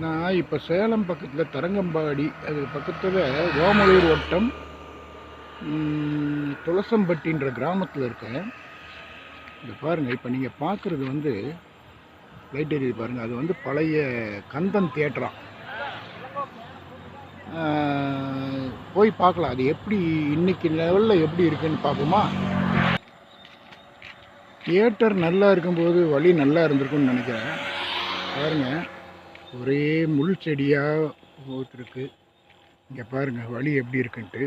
நான் இப்போ சேலம் பக்கத்தில் தரங்கம்பாடி அது பக்கத்தில் ஓமலூர் வட்டம் துளசம்பட்டின்ற கிராமத்தில் இருக்கேன். இதை பாருங்கள் இப்போ நீங்கள் பார்க்குறது வந்து லைட் எரியுது பாருங்கள் அது வந்து பழைய கந்தன் தியேட்டரா. போய் பார்க்கலாம் அது எப்படி இன்னைக்கு லெவலில் எப்படி இருக்குன்னு பார்ப்போமா? தியேட்டர் நல்லா இருக்கும்போது வழி நல்லா இருந்திருக்குன்னு நினைக்கிறேன். பாருங்கள் ஒரே முள் செடியாக போத்துருக்கு இங்கே பாருங்கள் வழி எப்படி இருக்குன்ட்டு.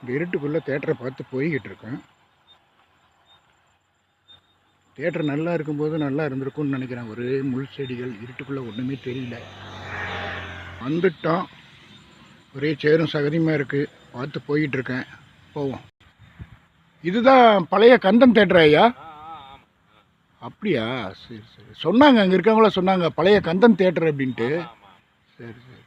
இந்த இருட்டுக்குள்ளே தேட்டரை பார்த்து போய்கிட்டு இருக்கேன். தேட்டர் நல்லா இருக்கும்போது நல்லா இருந்திருக்கும்னு நினைக்கிறேன். ஒரே முள் செடிகள் இருட்டுக்குள்ளே ஒன்றுமே தெரியல. வந்துட்டோம் ஒரே சேரும் சகதியுமாக இருக்குது பார்த்து போய்கிட்டு இருக்கேன். போவோம். இதுதான் பழைய கந்தன் தேட்டர் ஐயா? அப்படியா? சரி சரி. சொன்னாங்க அங்கே இருக்கவங்கள சொன்னாங்க பழைய கந்தன் தேட்டர் அப்படின்ட்டு. சரி சரி.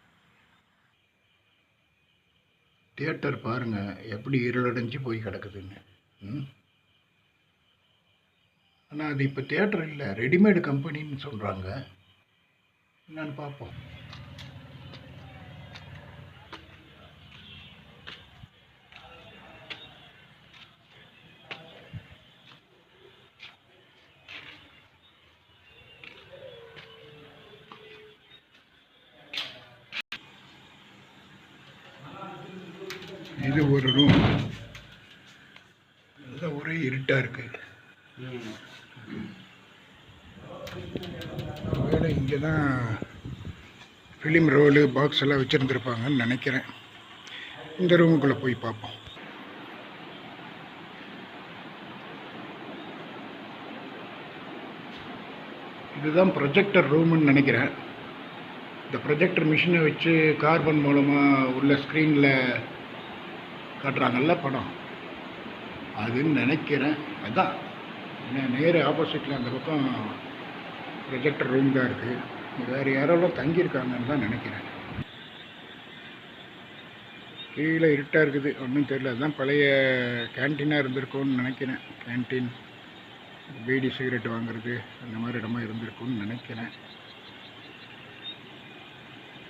தியேட்டர் பாருங்க எப்படி இருளடைஞ்சு போய் கிடக்குதுன்னு. ம்? ஆனால் அது இப்போ தியேட்டர் இல்லை ரெடிமேடு கம்பெனின்னு சொல்கிறாங்க என்னன்னு பார்ப்போம் இது ஒரு ரூம் இதுதான் ஒரே இருட்டாக இருக்கு. வேலை இங்கே தான் ஃபிலிம் ரோலு பாக்ஸ் எல்லாம் வச்சுருந்துருப்பாங்கன்னு நினைக்கிறேன். இந்த ரூமுக்குள்ளே போய் பார்ப்போம். இதுதான் ப்ரொஜெக்டர் ரூம்னு நினைக்கிறேன். இந்த ப்ரொஜெக்டர் மிஷினை வச்சு கார்பன் மூலமாக உள்ள ஸ்க்ரீனில் காட்டுறாங்கல்ல படம். அதுன்னு நினைக்கிறேன். அதுதான் ஏன்னா நேர் ஆப்போசிட்டில் அந்த பக்கம் ப்ரொஜெக்டர் ரூம் தான் இருக்குது வேறு யாரெல்லாம் தங்கியிருக்காங்கன்னு தான் நினைக்கிறேன். கீழே இருட்டாக இருக்குது. ஒன்றும் தெரியல. அதுதான் பழைய கேன்டீனாக இருந்திருக்கும்னு நினைக்கிறேன். கேன்டீன் பீடி சிகரெட் வாங்குறது அந்த மாதிரி இடமா இருந்திருக்கும்னு நினைக்கிறேன்.